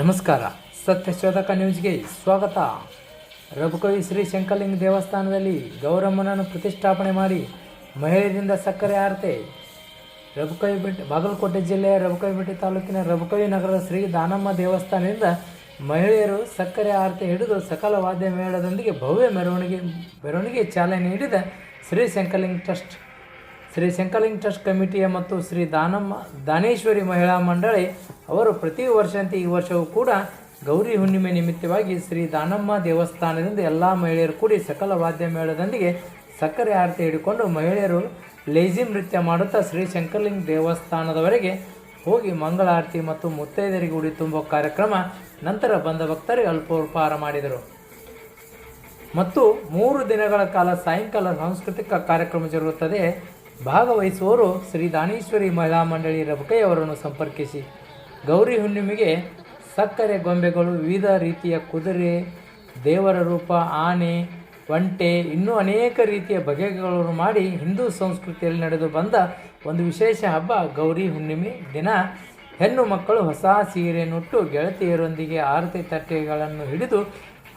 ನಮಸ್ಕಾರ. ಸತ್ಯಶೋಧಕ ನ್ಯೂಸ್ಗೆ ಸ್ವಾಗತ. ರಘುಕವಿ ಶ್ರೀ ಶಂಕರಲಿಂಗ ದೇವಸ್ಥಾನದಲ್ಲಿ ಗೌರಮ್ಮನನ್ನು ಪ್ರತಿಷ್ಠಾಪನೆ ಮಾಡಿ ಮಹಿಳೆಯರಿಂದ ಸಕ್ಕರೆ ಆರತೆ. ರಘುಕವಿ ಬೆಟ್ಟ, ಬಾಗಲಕೋಟೆ ಜಿಲ್ಲೆಯ ರಘುಕವಿ ಬೆಟ್ಟಿ ತಾಲೂಕಿನ ರಘುಕವಿ ನಗರದ ಶ್ರೀ ದಾನಮ್ಮ ದೇವಸ್ಥಾನದಿಂದ ಮಹಿಳೆಯರು ಸಕ್ಕರೆ ಆರತಿ ಹಿಡಿದು ಸಕಲ ವಾದ್ಯ ಮೇಳದೊಂದಿಗೆ ಭವ್ಯ ಮೆರವಣಿಗೆ ಮೆರವಣಿಗೆ ಚಾಲನೆ ನೀಡಿದ ಶ್ರೀ ಶಂಕರಲಿಂಗ ಟ್ರಸ್ಟ್. ಶ್ರೀ ಶಂಕರಲಿಂಗ ಟ್ರಸ್ಟ್ ಕಮಿಟಿಯ ಮತ್ತು ಶ್ರೀ ದಾನಮ್ಮ, ದಾನೇಶ್ವರಿ ಮಹಿಳಾ ಮಂಡಳಿ ಅವರು ಪ್ರತಿ ವರ್ಷಂತೆ ಈ ವರ್ಷವೂ ಕೂಡ ಗೌರಿ ಹುಣ್ಣಿಮೆ ನಿಮಿತ್ತವಾಗಿ ಶ್ರೀ ದಾನಮ್ಮ ದೇವಸ್ಥಾನದಿಂದ ಎಲ್ಲ ಮಹಿಳೆಯರು ಕೂಡಿ ಸಕಲ ವಾದ್ಯ ಮೇಳದೊಂದಿಗೆ ಸಕ್ಕರೆ ಆರತಿ ಹಿಡಿಕೊಂಡು ಮಹಿಳೆಯರು ಲೇಜಿ ನೃತ್ಯ ಮಾಡುತ್ತಾ ಶ್ರೀ ಶಂಕರಲಿಂಗ ದೇವಸ್ಥಾನದವರೆಗೆ ಹೋಗಿ ಮಂಗಳಾರತಿ ಮತ್ತು ಮುತ್ತೈದರಿಗೆ ಉಡಿ ತುಂಬೋ ಕಾರ್ಯಕ್ರಮ ನಂತರ ಬಂದ ಭಕ್ತರಿಗೆ ಅಲ್ಪೋಪಹಾರ ಮಾಡಿದರು. ಮತ್ತು ಮೂರು ದಿನಗಳ ಕಾಲ ಸಾಯಂಕಾಲ ಸಾಂಸ್ಕೃತಿಕ ಕಾರ್ಯಕ್ರಮ ಜರುಗುತ್ತದೆ. ಭಾಗವಹಿಸುವವರು ಶ್ರೀ ದಾನೇಶ್ವರಿ ಮಹಿಳಾ ಮಂಡಳಿ ರಬಕೈ ಅವರನ್ನು ಸಂಪರ್ಕಿಸಿ. ಗೌರಿ ಹುಣ್ಣಿಮೆಗೆ ಸಕ್ಕರೆ ಗೊಂಬೆಗಳು ವಿವಿಧ ರೀತಿಯ ಕುದುರೆ, ದೇವರ ರೂಪ, ಆನೆ, ಒಂಟೆ, ಇನ್ನೂ ಅನೇಕ ರೀತಿಯ ಬಗೆಗಳನ್ನು ಮಾಡಿ ಹಿಂದೂ ಸಂಸ್ಕೃತಿಯಲ್ಲಿ ನಡೆದು ಬಂದ ಒಂದು ವಿಶೇಷ ಹಬ್ಬ ಗೌರಿ ಹುಣ್ಣಿಮೆ ದಿನ. ಹೆಣ್ಣು ಮಕ್ಕಳು ಹೊಸ ಸೀರೆಯನ್ನುಟ್ಟು ಗೆಳತಿಯರೊಂದಿಗೆ ಆರತಿ ತಟ್ಟೆಗಳನ್ನು ಹಿಡಿದು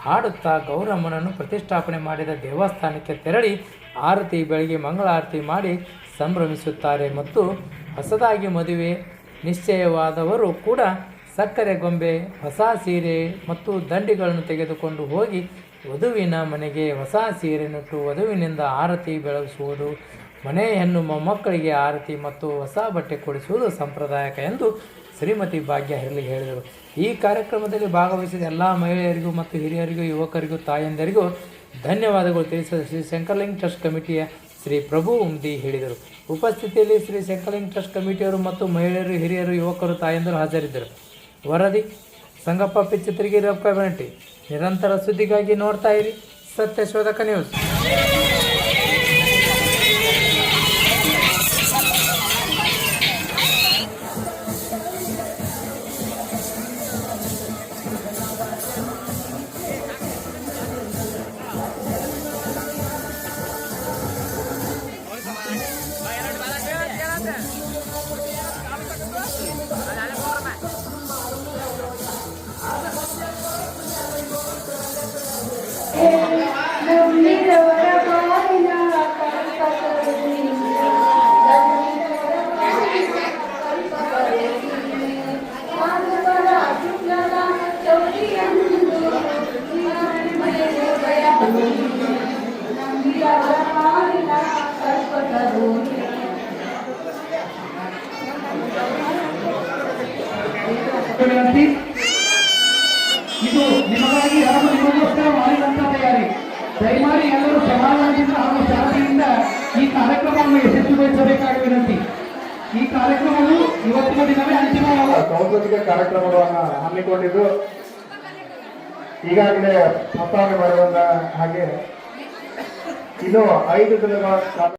ಹಾಡುತ್ತಾ ಗೌರಮ್ಮನನ್ನು ಪ್ರತಿಷ್ಠಾಪನೆ ಮಾಡಿದ ದೇವಸ್ಥಾನಕ್ಕೆ ತೆರಳಿ ಆರತಿ ಬೆಳಗ್ಗೆ ಮಂಗಳಾರತಿ ಮಾಡಿ ಸಂಭ್ರಮಿಸುತ್ತಾರೆ ಮತ್ತು ಹೊಸದಾಗಿ ಮದುವೆ ನಿಶ್ಚಯವಾದವರು ಕೂಡ ಸಕ್ಕರೆ, ಗೊಂಬೆ, ಹೊಸ ಸೀರೆ ಮತ್ತು ದಂಡಿಗಳನ್ನು ತೆಗೆದುಕೊಂಡು ಹೋಗಿ ವಧುವಿನ ಮನೆಗೆ ಹೊಸ ಸೀರೆ ನೆಟ್ಟು ವಧುವಿನಿಂದ ಆರತಿ ಬೆಳಗಿಸುವುದು ಮನೆ ಹೆಣ್ಣು ಮೊಮ್ಮಕ್ಕಳಿಗೆ ಆರತಿ ಮತ್ತು ಹೊಸ ಬಟ್ಟೆ ಕೊಡಿಸುವುದು ಸಂಪ್ರದಾಯಕ ಎಂದು ಶ್ರೀಮತಿ ಭಾಗ್ಯ ಹೆರಲಿ ಹೇಳಿದರು. ಈ ಕಾರ್ಯಕ್ರಮದಲ್ಲಿ ಭಾಗವಹಿಸಿದ ಎಲ್ಲ ಮಹಿಳೆಯರಿಗೂ ಮತ್ತು ಹಿರಿಯರಿಗೂ, ಯುವಕರಿಗೂ, ತಾಯಂದರಿಗೂ ಧನ್ಯವಾದಗಳು ತಿಳಿಸಿದ ಶ್ರೀ ಶಂಕರಲಿಂಗ ಟ್ರಸ್ಟ್ ಕಮಿಟಿಯ ಶ್ರೀ ಪ್ರಭು ಉಮ್ದಿ ಹೇಳಿದರು. ಉಪಸ್ಥಿತಿಯಲ್ಲಿ ಶ್ರೀ ಶಂಕರಲಿಂಗ ಟ್ರಸ್ಟ್ ಕಮಿಟಿಯವರು ಮತ್ತು ಮಹಿಳೆಯರು, ಹಿರಿಯರು, ಯುವಕರು, ತಾಯಂದರು ಹಾಜರಿದ್ದರು. ವರದಿ, ಸಂಗಪ್ಪ ಪಿಚ್ಚಿತ್ರಿಗೆ ರೊಕ್ಕ ಬೆಂಟಿ ನಿರಂತರ ಸುದ್ದಿಗಾಗಿ ನೋಡ್ತಾ ಇರಿ ಸತ್ಯಶೋಧಕ ನ್ಯೂಸ್. ಇದು ನಿಮಗಾಗಿ ಹಾಗೂ ನಿಮಗೋಸ್ಕರ ಮಾಡಿದಂತ ತಯಾರಿ. ದಯಮಾಡಿ ಎಲ್ಲರೂ ಸಮಾಧಾನದಿಂದ ಹಾಗೂ ಶಾಂತಿಯಿಂದ ಈ ಕಾರ್ಯಕ್ರಮವನ್ನು ಯಶಸ್ವಿಗೊಳಿಸಬೇಕಾಗಿ ವಿನಂತಿ. ಈ ಕಾರ್ಯಕ್ರಮವು ಇವತ್ತಿನ ದಿನವೇ ಅಂತಿಮವಾದ ಸಾಂಸ್ಕೃತಿಕ ಕಾರ್ಯಕ್ರಮಗಳನ್ನು ಹಮ್ಮಿಕೊಂಡಿದ್ದು, ಈಗಾಗಲೇ ಪ್ರಸ್ತಾವನೆ ಮಾಡಿದ ಹಾಗೆ, ಇದು ಐದು ದಿನಗಳ